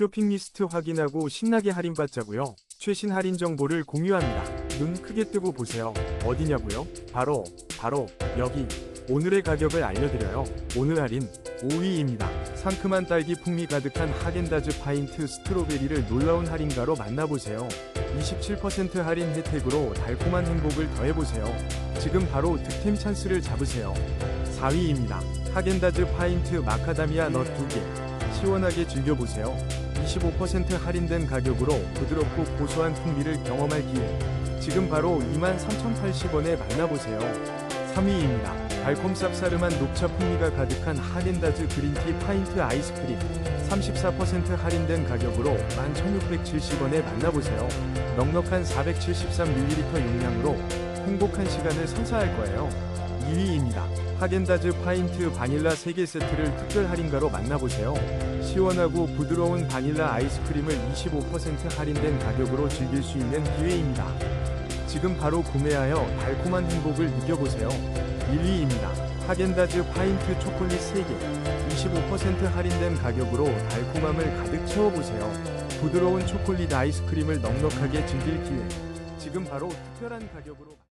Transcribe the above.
쇼핑 리스트 확인하고 신나게 할인받자고요. 최신 할인 정보를 공유합니다. 눈 크게 뜨고 보세요. 어디냐고요? 바로 바로 여기. 오늘의 가격을 알려드려요. 오늘 할인 5위입니다. 상큼한 딸기 풍미 가득한 하겐다즈 파인트 스트로베리를 놀라운 할인가로 만나보세요. 27% 할인 혜택으로 달콤한 행복을 더해보세요. 지금 바로 득템 찬스를 잡으세요. 4위입니다. 하겐다즈 파인트 마카다미아 넛 2개. 시원하게 즐겨보세요. 25% 할인된 가격으로 부드럽고 고소한 풍미를 경험할 기회. 지금 바로 23,080원에 만나보세요. 3위입니다. 달콤 쌉싸름한 녹차 풍미가 가득한 하겐다즈 그린티 파인트 아이스크림. 34% 할인된 가격으로 11,670원에 만나보세요. 넉넉한 473ml 용량으로 행복한 시간을 선사할 거예요. 2위입니다. 하겐다즈 파인트 바닐라 3개 세트를 특별 할인가로 만나보세요. 시원하고 부드러운 바닐라 아이스크림을 25% 할인된 가격으로 즐길 수 있는 기회입니다. 지금 바로 구매하여 달콤한 행복을 느껴보세요. 1위입니다. 하겐다즈 파인트 초콜릿 3개. 25% 할인된 가격으로 달콤함을 가득 채워보세요. 부드러운 초콜릿 아이스크림을 넉넉하게 즐길 기회. 지금 바로 특별한 가격으로